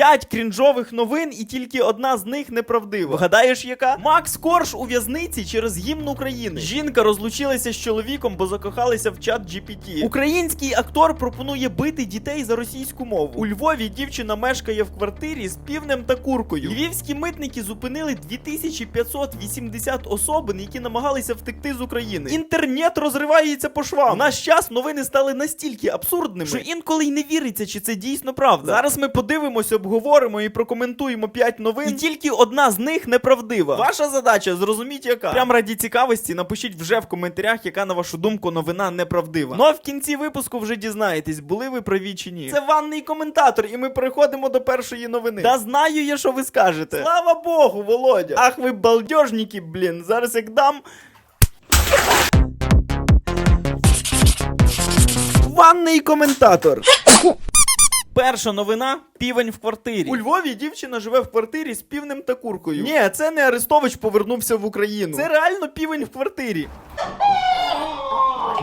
П'ять крінжових новин, і тільки одна з них неправдива. Вгадаєш, яка? Макс Корж у в'язниці через гімн України. Жінка розлучилася з чоловіком, бо закохалися в чат GPT. Український актор пропонує бити дітей за російську мову. У Львові дівчина мешкає в квартирі з півнем та куркою. Львівські митники зупинили 2580 особин, які намагалися втекти з України. Інтернет розривається по швам. У наш час новини стали настільки абсурдними, що інколи й не віриться, чи це дійсно правда. Зараз ми подивимося, обговоримо і прокоментуємо 5 новин. І тільки одна з них неправдива. Ваша задача зрозуміти, яка. Прям раді цікавості напишіть вже в коментарях, яка на вашу думку новина неправдива. Ну а в кінці випуску вже дізнаєтесь, були ви праві чи ні. Це ванний коментатор, і ми переходимо до першої новини. Та знаю я, що ви скажете. Слава Богу, Володя! Ах ви балдежники, блін. Зараз як дам. Ванний коментатор. Перша новина півень в квартирі. У Львові дівчина живе в квартирі з півнем та куркою. Ні, це не Арестович повернувся в Україну. Це реально півень в квартирі.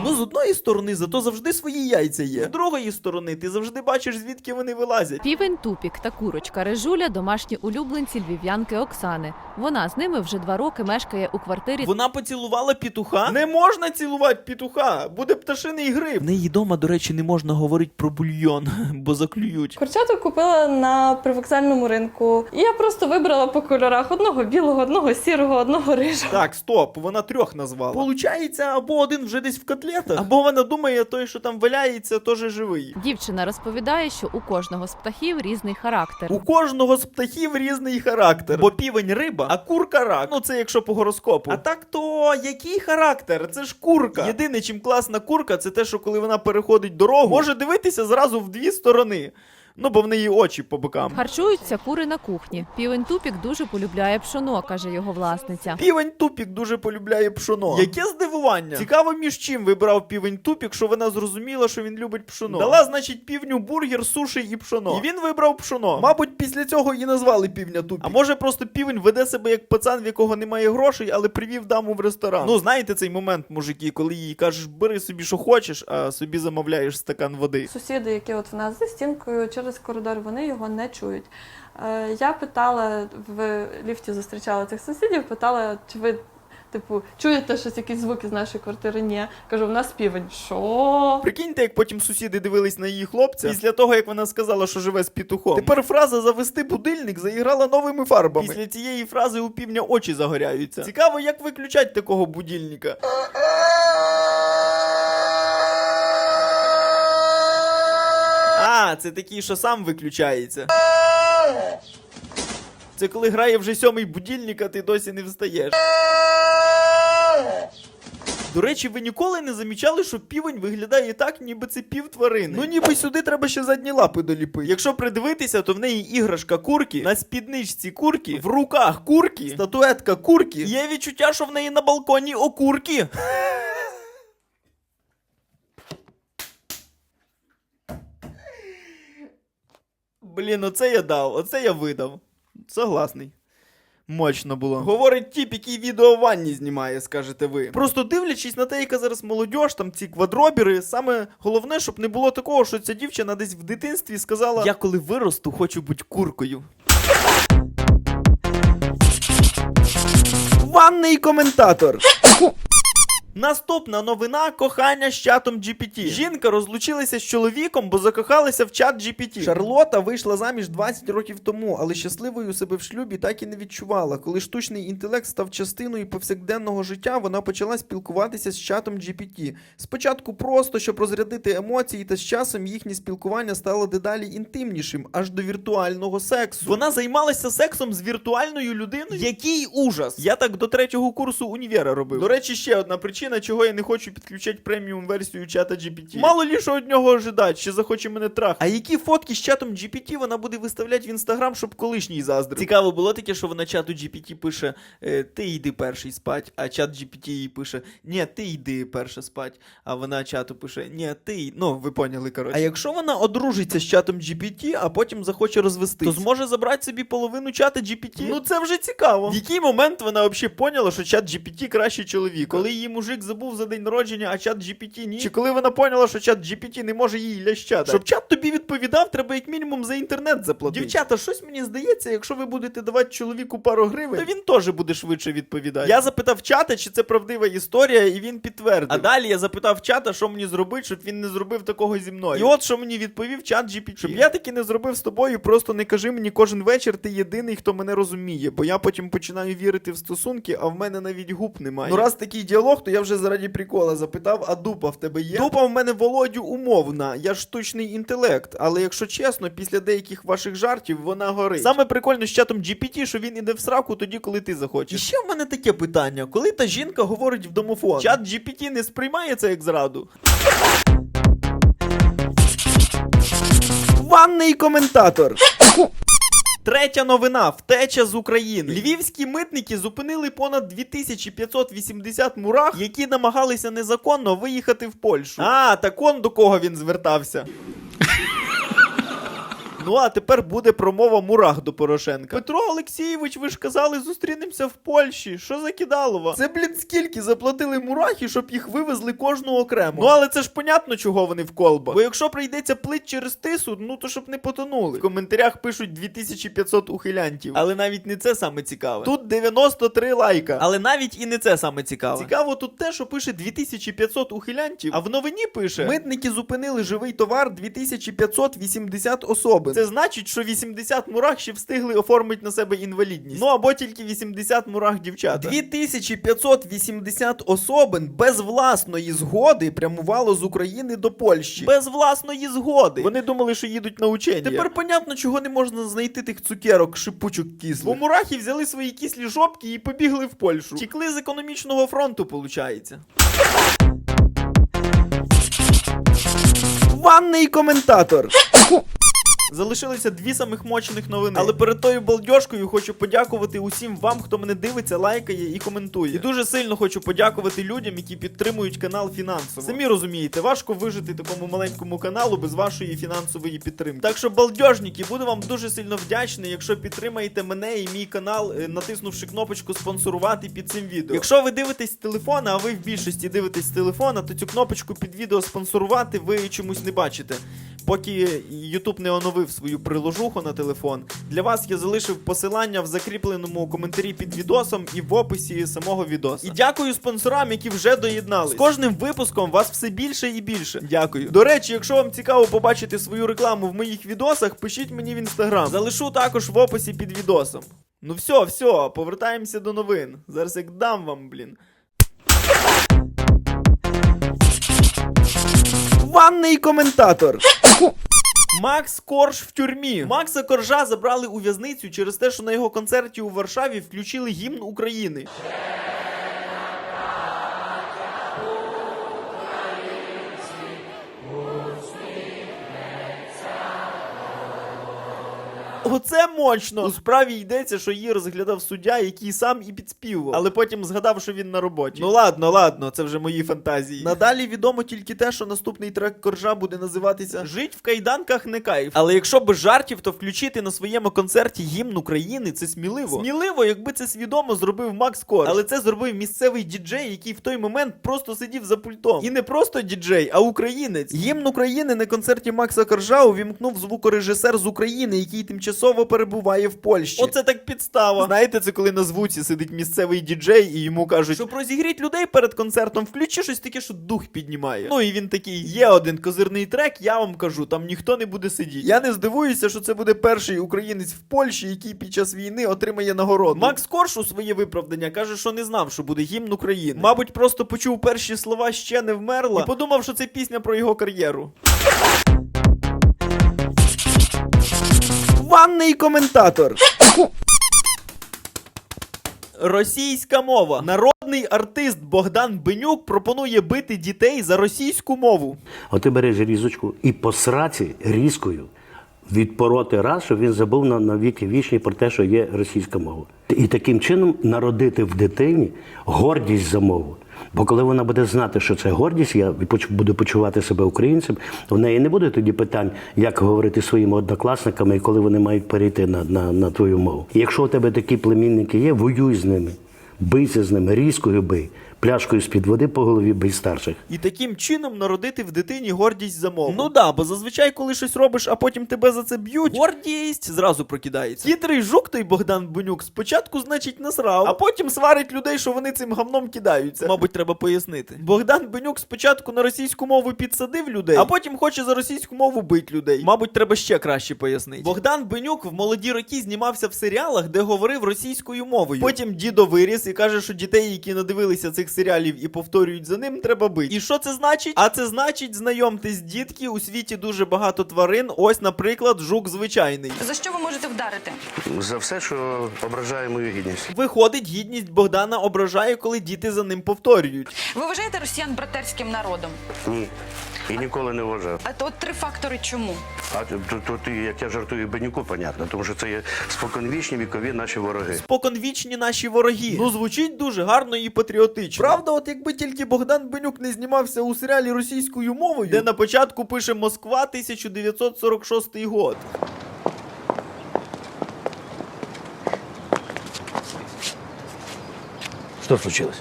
Ну, з одної сторони, зато завжди свої яйця є. З другої сторони, ти завжди бачиш, звідки вони вилазять. Півень Тупік та курочка Режуля домашні улюбленці львів'янки Оксани. Вона з ними вже два роки мешкає у квартирі. Вона поцілувала пітуха. Не можна цілувати пітуха, буде пташиний гриб. В неї дома, до речі, не можна говорити про бульйон, бо заклюють. Курчаток купила на привокзальному ринку. І я просто вибрала по кольорах одного білого, одного сірого, одного рижого. Так, стоп, вона трьох назвала. Получається, або один вже десь в котлетах, або вона думає, той, що там валяється, теж живий. Дівчина розповідає, що у кожного з птахів різний характер. У кожного з птахів різний характер. Бо півень риба, а курка рак. Ну це якщо по гороскопу. А так то який характер? Це ж курка. Єдине, чим класна курка, це те, що коли вона переходить дорогу, може дивитися зразу в дві сторони. Ну, бо в неї очі по бокам. Харчуються кури на кухні. Півень Тупік дуже полюбляє пшоно, каже його власниця. Півень тупік дуже полюбляє пшоно. Яке здивування? Цікаво, між чим вибрав півень тупік, що вона зрозуміла, що він любить пшоно. Дала, значить, півню бургер, суші і пшоно. І він вибрав пшоно. Мабуть, після цього і назвали півня тупік. А може просто півень веде себе як пацан, в якого немає грошей, але привів даму в ресторан. Ну, знаєте цей момент, мужики, коли їй кажеш, бери собі, що хочеш, а собі замовляєш стакан води. Сусіди, які от в нас за стінкою через коридор, вони його не чують. Е, я питала в ліфті зустрічала цих сусідів, питала, чи ви. Типу, чуєте щось, якісь звуки з нашої квартири? Ні. Кажу, в нас півень. Що? Прикиньте, як потім сусіди дивились на її хлопця після того, як вона сказала, що живе з пітухом. Тепер фраза завести будильник заіграла новими фарбами. Після цієї фрази у півня очі загоряються. Цікаво, як виключать такого будильника. А, це такий, що сам виключається. Це коли грає вже сьомий будильник, а ти досі не встаєш. До речі, ви ніколи не замічали, що півень виглядає так, ніби це пів тварини. Ну ніби сюди треба ще задні лапи доліпити. Якщо придивитися, то в неї іграшка курки, на спідничці курки, в руках курки, статуетка курки. Є відчуття, що в неї на балконі окурки. Блін, оце я дав, оце я видав. Согласний. Мощно було. Говорить тіп, який відео в ванні знімає, скажете ви. Просто дивлячись на те, яка зараз молодь, там ці квадробіри, саме головне, щоб не було такого, що ця дівчина десь в дитинстві сказала: Я коли виросту, хочу бути куркою. Ванний коментатор. Наступна новина кохання з чатом GPT. Жінка розлучилася з чоловіком, бо закохалася в чат GPT. Шарлота вийшла заміж 20 років тому, але щасливою себе в шлюбі так і не відчувала. Коли штучний інтелект став частиною повсякденного життя, вона почала спілкуватися з чатом GPT. Спочатку просто, щоб розрядити емоції, та з часом їхнє спілкування стало дедалі інтимнішим, аж до віртуального сексу. Вона займалася сексом з віртуальною людиною. Який ужас! Я так до третього курсу універа робив. До речі, ще одна причина, чого я не хочу підключати преміум версію чата GPT. Мало лі що від нього ожидать, ще захоче мене трахати. А які фотки з чатом GPT вона буде виставляти в інстаграм, щоб колишній заздрив? Цікаво було таке, що вона чату GPT пише: е, ти йди перший спать, а чат GPT їй пише: Ні, ти йди перше спать. А вона чату пише: Ні, ти. й-». Ну, ви поняли, коротше. А якщо вона одружиться з чатом GPT, а потім захоче розвестись, то зможе забрати собі половину чата GPT? Ну це вже цікаво. В який момент вона взагалі поняла, що чат GPT кращий чоловік? Коли її мужик мужик забув за день народження, а чат GPT ні? Чи коли вона поняла, що чат GPT не може їй лящати? Щоб чат тобі відповідав, треба як мінімум за інтернет заплатити. Дівчата, щось мені здається, якщо ви будете давати чоловіку пару гривень, то він теж буде швидше відповідати. Я запитав чата, чи це правдива історія, і він підтвердив. А далі я запитав чата, що мені зробити, щоб він не зробив такого зі мною. І от що мені відповів чат GPT. Щоб я таки не зробив з тобою, просто не кажи мені кожен вечір, ти єдиний, хто мене розуміє, бо я потім починаю вірити в стосунки, а в мене навіть губ немає. Ну раз такий діалог, то я вже заради прикола запитав, а дупа в тебе є? Дупа в мене Володю умовна, я штучний інтелект, але якщо чесно, після деяких ваших жартів вона горить. Саме прикольно з чатом GPT, що він іде в сраку тоді, коли ти захочеш. І ще в мене таке питання: коли та жінка говорить в домофон, чат GPT не сприймає це як зраду? Ванний коментатор. Третя новина втеча з України. Львівські митники зупинили понад 2580 мурах, які намагалися незаконно виїхати в Польщу. А, так он до кого він звертався. Ну а тепер буде промова мурах до Порошенка. Петро Олексійович, ви ж казали, зустрінемося в Польщі. Що за кидалово? Це, блін, скільки заплатили мурахи, щоб їх вивезли кожну окремо. Ну але це ж понятно, чого вони в колбах. Бо якщо прийдеться плить через тису, ну то щоб не потонули. В коментарях пишуть 2500 ухилянтів. Але навіть не це саме цікаве. Тут 93 лайка. Але навіть і не це саме цікаве. Цікаво тут те, що пише 2500 ухилянтів, а в новині пише: митники зупинили живий товар 2580 особин. Це значить, що 80 мурах ще встигли оформити на себе інвалідність. Ну або тільки 80 мурах дівчата. 2580 особин без власної згоди прямувало з України до Польщі. Без власної згоди. Вони думали, що їдуть на учення. Тепер понятно, чого не можна знайти тих цукерок, шипучок кислих. Бо мурахи взяли свої кислі жопки і побігли в Польщу. Тікли з економічного фронту, получається. Ванний коментатор. Залишилися дві самих мощних новини. Але перед тою балдьошкою хочу подякувати усім вам, хто мене дивиться, лайкає і коментує. І дуже сильно хочу подякувати людям, які підтримують канал фінансово. Самі розумієте, важко вижити такому маленькому каналу без вашої фінансової підтримки. Так що, балдьожники, буду вам дуже сильно вдячний, якщо підтримаєте мене і мій канал, е, натиснувши кнопочку спонсорувати під цим відео. Якщо ви дивитесь з телефона, а ви в більшості дивитесь з телефона, то цю кнопочку під відео спонсорувати ви чомусь не бачите. Поки YouTube не оновив свою приложуху на телефон, для вас я залишив посилання в закріпленому коментарі під відосом і в описі самого відоса. І дякую спонсорам, які вже доєднались. З кожним випуском вас все більше і більше. Дякую. До речі, якщо вам цікаво побачити свою рекламу в моїх відосах, пишіть мені в інстаграм. Залишу також в описі під відосом. Ну все, все, повертаємося до новин. Зараз як дам вам, блін. Ванний коментатор. Макс Корж в тюрмі. Макса Коржа забрали у в'язницю через те, що на його концерті у Варшаві включили гімн України. Оце мощно. У справі йдеться, що її розглядав суддя, який сам і підспівував, але потім згадав, що він на роботі. Ну ладно, ладно, це вже мої фантазії. Надалі відомо тільки те, що наступний трек коржа буде називатися Жить в кайданках не кайф. Але якщо без жартів, то включити на своєму концерті гімн України це сміливо. Сміливо, якби це свідомо зробив Макс Корж. Але це зробив місцевий діджей, який в той момент просто сидів за пультом. І не просто діджей, а українець. Гімн України на концерті Макса Коржа увімкнув звукорежисер з України, який тимчасово перебуває в Польщі. Оце так підстава. Знаєте, це коли на звуці сидить місцевий діджей і йому кажуть, щоб розігріть людей перед концертом, включи щось таке, що дух піднімає. Ну і він такий: є один козирний трек, я вам кажу, там ніхто не буде сидіти. Я не здивуюся, що це буде перший українець в Польщі, який під час війни отримає нагороду. Макс Корж у своє виправдання каже, що не знав, що буде гімн України. Мабуть, просто почув перші слова ще не вмерла і подумав, що це пісня про його кар'єру. Ванний коментатор. Російська мова. Народний артист Богдан Бенюк пропонує бити дітей за російську мову. От ти береш різочку і по сраці різкою відпороти раз, щоб він забув на, на віки вічні про те, що є російська мова. І таким чином народити в дитині гордість за мову. Бо коли вона буде знати, що це гордість, я буду почувати себе українцем, в неї не буде тоді питань, як говорити своїми однокласниками, і коли вони мають перейти на, на, на твою мову. І якщо у тебе такі племінники є, воюй з ними, бийся з ними, різкою бий. Пляшкою з-під води по голові бий старших. І таким чином народити в дитині гордість за мову. Ну да, бо зазвичай, коли щось робиш, а потім тебе за це б'ють, гордість зразу прокидається. Хитрий жук той Богдан Бунюк спочатку, значить, насрав, а потім сварить людей, що вони цим гамном кидаються. Мабуть, треба пояснити. Богдан Бенюк спочатку на російську мову підсадив людей, а потім хоче за російську мову бить людей. Мабуть, треба ще краще пояснити. Богдан Бенюк в молоді роки знімався в серіалах, де говорив російською мовою. Потім дідо виріс і каже, що дітей, які надивилися цих серіалів і повторюють за ним, треба бити. І що це значить? А це значить, знайомтесь, дітки, у світі дуже багато тварин. Ось, наприклад, жук звичайний. За що ви можете вдарити? За все, що ображає мою гідність. Виходить, гідність Богдана ображає, коли діти за ним повторюють. Ви вважаєте росіян братерським народом? Ні. І ніколи не вважав. А то от три фактори чому? А то, то ти, як я жартую Бенюку, понятно, тому що це є споконвічні вікові наші вороги. Споконвічні наші вороги. Ну звучить дуже гарно і патріотично. Правда, от якби тільки Богдан Бенюк не знімався у серіалі російською мовою, де на початку пише Москва 1946 год. Що случилось?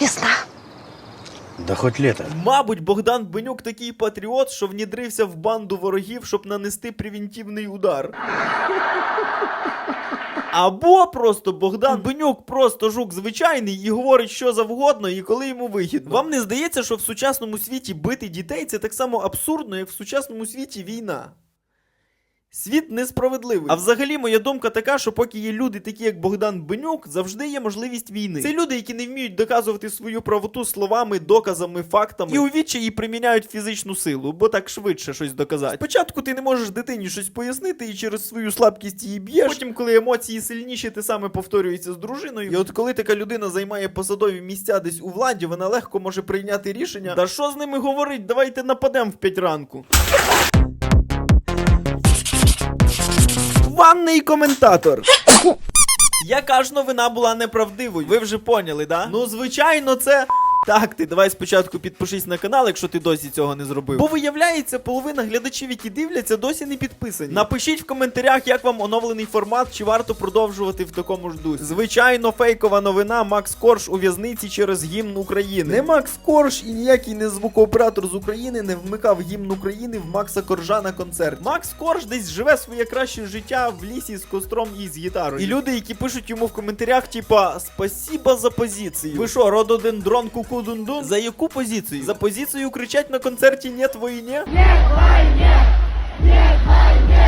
Весна. Да хоч літа. Мабуть, Богдан Бенюк такий патріот, що внідрився в банду ворогів, щоб нанести превентивний удар. Або просто Богдан Бенюк просто жук звичайний і говорить що завгодно, і коли йому вигідно. Вам не здається, що в сучасному світі бити дітей це так само абсурдно, як в сучасному світі війна. Світ несправедливий. А взагалі, моя думка така, що поки є люди, такі як Богдан Бенюк, завжди є можливість війни. Це люди, які не вміють доказувати свою правоту словами, доказами, фактами і у відчаї приміняють фізичну силу, бо так швидше щось доказати. Спочатку ти не можеш дитині щось пояснити і через свою слабкість її б'єш. Потім, коли емоції сильніші, те саме повторюється з дружиною. І от коли така людина займає посадові місця десь у владі, вона легко може прийняти рішення. Та що з ними говорить? Давайте нападемо в 5 ранку. Ванний коментатор. Яка ж новина була неправдивою? Ви вже поняли, да? Ну, звичайно, це. Так, ти давай спочатку підпишись на канал, якщо ти досі цього не зробив. Бо виявляється, половина глядачів, які дивляться, досі не підписані. Напишіть в коментарях, як вам оновлений формат, чи варто продовжувати в такому ж дусі. Звичайно, фейкова новина Макс Корж у в'язниці через гімн України. Не Макс Корж і ніякий не звукооператор з України не вмикав гімн України в Макса Коржа на концерт. Макс Корж десь живе своє краще життя в лісі з костром і з гітарою. І люди, які пишуть йому в коментарях, типа спасіба за позицію. Ви що, рододендрон кукудундун? За яку позицію? За позицію кричать на концерті «Нет войні»?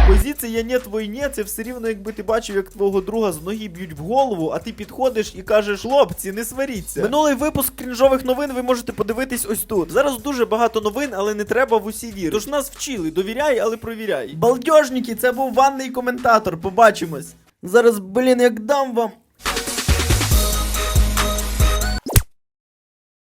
Позиція «Нет войні» це все рівно, якби ти бачив, як твого друга з ноги б'ють в голову, а ти підходиш і кажеш: хлопці, не сваріться. Минулий випуск крінжових новин ви можете подивитись ось тут. Зараз дуже багато новин, але не треба в усі вірити. Тож нас вчили, довіряй, але провіряй. Балдежники, це був ванний коментатор. Побачимось. Зараз, блін, як дам вам.